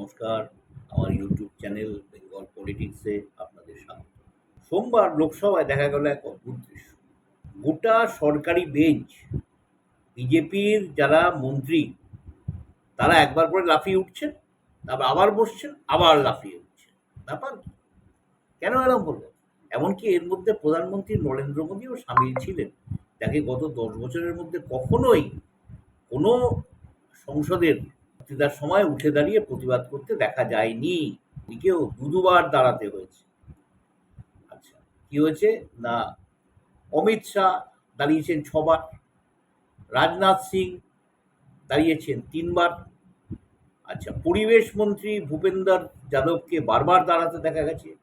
নমস্কার। আমার YouTube channel Bengal পলিটিক্সে আপনাদের স্বাগত। সোমবার লোকসভায় দেখা গেল এক অদ্ভুত দৃশ্য। গোটা সরকারি বেঞ্চ, বিজেপির যারা মন্ত্রী, তারা একবার করে লাফিয়ে উঠছেন, তারপর আবার বসছেন, আবার লাফিয়ে উঠছেন। ব্যাপার কি? কেন এরকম হলো এমনকি এর মধ্যে প্রধানমন্ত্রী নরেন্দ্র মোদীও সামিল ছিলেন। যাকে গত দশ বছরের মধ্যে কখনোই কোনো সংসদের বক্তৃতার সময় উঠে দাঁড়িয়ে প্রতিবাদ করতে দেখা যায়নি। এদিকেও দু দুবার দাঁড়াতে হয়েছে। আচ্ছা কি হয়েছে? না, অমিত শাহ দাঁড়িয়েছেন ছবার, রাজনাথ সিং দাঁড়িয়েছেন তিনবার। আচ্ছা পরিবেশ মন্ত্রী ভূপেন্দর যাদবকে বারবার দাঁড়াতে দেখা গেছে।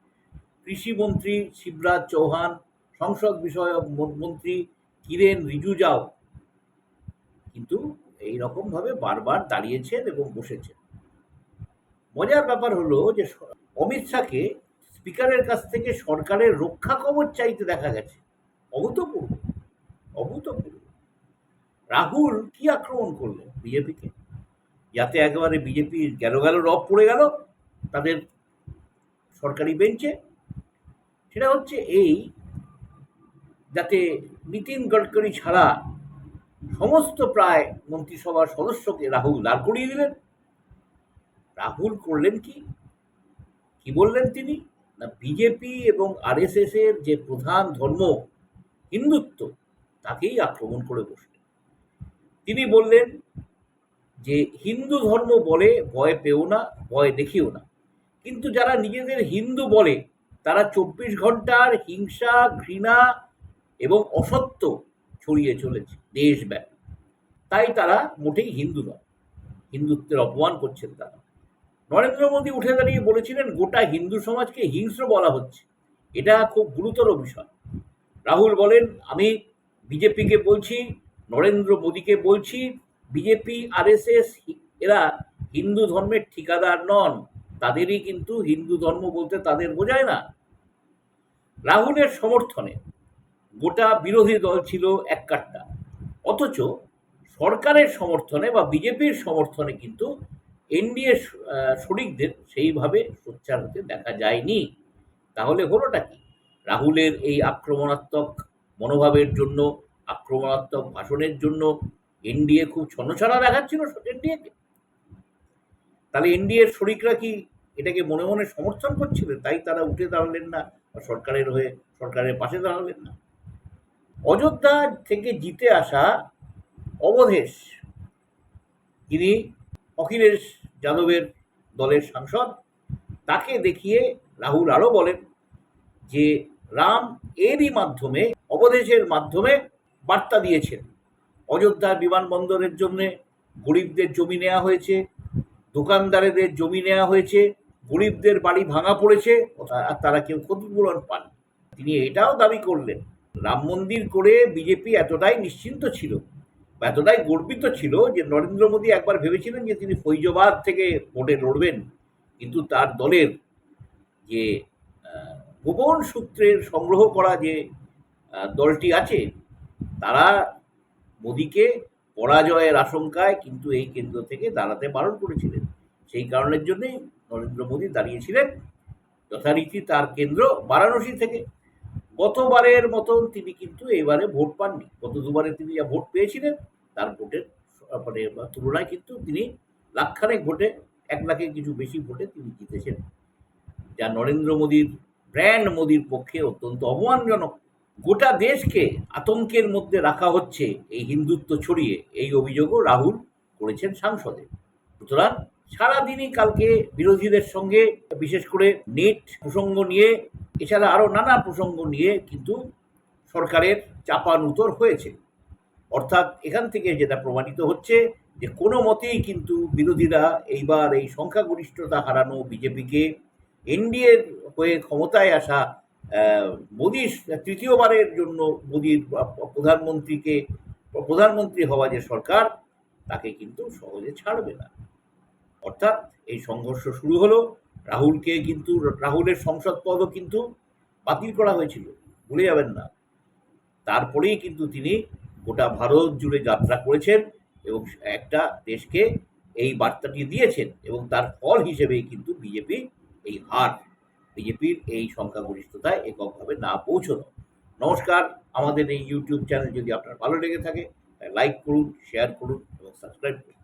কৃষিমন্ত্রী শিবরাজ চৌহান, সংসদ বিষয়ক মন- মন্ত্রী কিরেন রিজুজাও। কিন্তু এই রকম ভাবে বারবার দাঁড়িয়েছেন এবং বসেছেন। মজার ব্যাপার হলো যে অমিত শাহকে স্পিকারের কাছ থেকে সরকারের রক্ষা কবচ চাইতে দেখা গেছে। অভূতপূর্ব অভূতপূর্ব। রাহুল কি আক্রমণ করলেন বিজেপিকে? যাতে একেবারে বিজেপির গেল গেল রব পড়ে গেল, তাদের সরকারি বেঞ্চে? সেটা হচ্ছে এই, যাতে নীতিন গডকরি ছাড়া সমস্ত প্রায় মন্ত্রিসভার সদস্যকে রাহুল দাঁড় করিয়ে দিলেন। রাহুল করলেন কি? কি বললেন তিনি? না, বিজেপি এবং আরএসএস এর যে প্রধান ধর্ম, হিন্দুত্ব, তাকেই আক্রমণ করে বসলেন তিনি বললেন যে, হিন্দু ধর্ম বলে ভয় পেও না, ভয় দেখিও না। কিন্তু যারা নিজেদের হিন্দু বলে, তারা চব্বিশ ঘণ্টার হিংসা, ঘৃণা এবং অসত্য ছড়িয়ে চলেছে, দেশব্যাপী। তাই তারা মোটেই হিন্দু নয়। হিন্দুত্বের অপমান করছেন তারা। নরেন্দ্র মোদী উঠে দাঁড়িয়ে বলেছিলেন, গোটা হিন্দু সমাজকে হিংস্র বলা হচ্ছে। এটা খুব গুরুতর বিষয়। রাহুল বলেন, আমি বিজেপিকে বলছি, নরেন্দ্র মোদীকে বলছি, বিজেপি, আরএসএস, এরা হিন্দু ধর্মের ঠিকাদার নন। তাদেরই কিন্তু হিন্দু ধর্ম বলতে তাদের বোঝায় না। রাহুলের সমর্থনে গোটা বিরোধী দল ছিল এক কাট্টা। অথচ সরকারের সমর্থনে বা বিজেপির সমর্থনে কিন্তু এনডিএ শরিকদের সেইভাবে সোচ্চার হতে দেখা যায়নি। তাহলে হলোটা কি? রাহুলের এই আক্রমণাত্মক মনোভাবের জন্য, আক্রমণাত্মক ভাষণের জন্য এনডিএ খুব ছন্নছাড়া দেখাচ্ছিল এনডিএকে। তাহলে এনডিএর শরিকরা কি এটাকে মনে মনে সমর্থন করছিলেন তাই তারা উঠে দাঁড়ালেন না বা সরকারের হয়ে, সরকারের পাশে দাঁড়ালেন না। অযোধ্যা থেকে জিতে আসা অবধেশ, যিনি অখিলেশ যাদবের দলের সাংসদ, তাকে দেখিয়ে রাহুল আরও বলেন যে রাম এরই মাধ্যমে, অবধেশের মাধ্যমে বার্তা দিয়েছেন। অযোধ্যার বিমানবন্দরের জন্য গরিবদের জমি নেওয়া হয়েছে, দোকানদারেদের জমি নেওয়া হয়েছে, গরিবদের বাড়ি ভাঙা পড়েছে আর তারা কেউ ক্ষতিপূরণ পান তিনি এটাও দাবি করলেন রাম মন্দির করে বিজেপি এতটাই নিশ্চিন্ত ছিল বা এতটাই গর্বিত ছিল যে নরেন্দ্র মোদী একবার ভেবেছিলেন যে তিনি ফৈজবাদ থেকে ভোটে লড়বেন। কিন্তু তার দলের যে গোপন সূত্রের সংগ্রহ করা যে দলটি আছে, তারা মোদীকে পরাজয়ের আশঙ্কায় কিন্তু এই কেন্দ্র থেকে দাঁড়াতে বারণ করেছিলেন। সেই কারণের জন্যই নরেন্দ্র মোদী দাঁড়িয়েছিলেন। যথারীতি তার কেন্দ্র বারাণসী থেকে। গতবারের মতন তিনি কিন্তু এবারে ভোট পাননি। গত দুবারে তিনি যা ভোট পেয়েছিলেন, তার ভোটের মানে তুলনায় কিন্তু তিনি লাখখানেক ভোটে, এক লাখের কিছু বেশি ভোটে তিনি জিতেছেন। যা নরেন্দ্র মোদীর, ব্র্যান্ড মোদীর পক্ষে অত্যন্ত অপমানজনক। গোটা দেশকে আতঙ্কের মধ্যে রাখা হচ্ছে এই হিন্দুত্ব ছড়িয়ে। এই অভিযোগও রাহুল করেছেন সাংসদে। সুতরাং সারাদিনই কালকে বিরোধীদের সঙ্গে, বিশেষ করে নেট প্রসঙ্গ নিয়ে এছাড়া আরও নানা প্রসঙ্গ নিয়ে কিন্তু সরকারের চাপানুতর হয়েছে। অর্থাৎ এখান থেকে যেটা প্রমাণিত হচ্ছে যে কোনো মতেই কিন্তু বিরোধীরা এইবার এই সংখ্যাগরিষ্ঠতা হারানো বিজেপিকে এনডিএর হয়ে ক্ষমতায় আসা মোদির তৃতীয়বারের জন্য মোদীর প্রধানমন্ত্রীকে, প্রধানমন্ত্রী হওয়া যে সরকার, তাকে কিন্তু সহজে ছাড়বে না। অর্থাৎ এই সংঘর্ষ শুরু হলো। রাহুলকে কিন্তু, রাহুলের সংসদ পদও কিন্তু বাতিল করা হয়েছিল, ভুলে যাবেন না। তারপরেই কিন্তু তিনি গোটা ভারত জুড়ে যাত্রা করেছেন এবং একটা দেশকে এই বার্তাটি দিয়েছেন এবং তার ফল হিসেবেই কিন্তু বিজেপি এই হার, বিজেপির এই সংখ্যাগরিষ্ঠতায় এককভাবে না পৌঁছনো। নমস্কার, আমাদের এই ইউটিউব চ্যানেল যদি আপনার ভালো লেগে থাকে লাইক করুন, শেয়ার করুন এবং সাবস্ক্রাইব করুন।